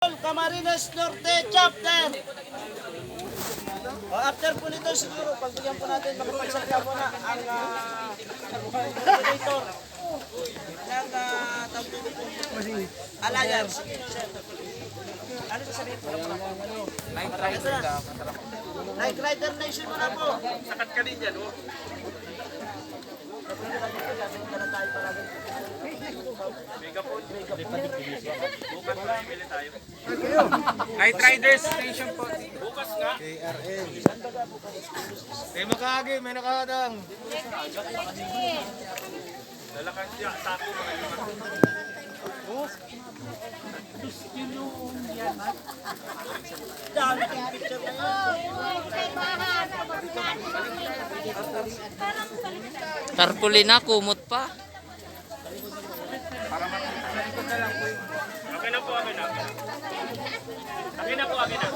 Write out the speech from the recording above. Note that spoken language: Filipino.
Camarines Norte Chapter. O, after po nito siguro, pagbigyan po natin, makipagsakya po na ang uh, coordinator ng uh, tawag dito po, Alliance. Ano sasabihin po? Night Rider Night Rider Nation mo na po. Sakat ka din dyan, oh. Night Riders Station po. Bukas nga. May makagi, may nakadang. Lalakan siya. Sako mga lima. Dami kong picture na yan. Tarpulin na, kumot pa. Po, okay na. Okay na po, okay na.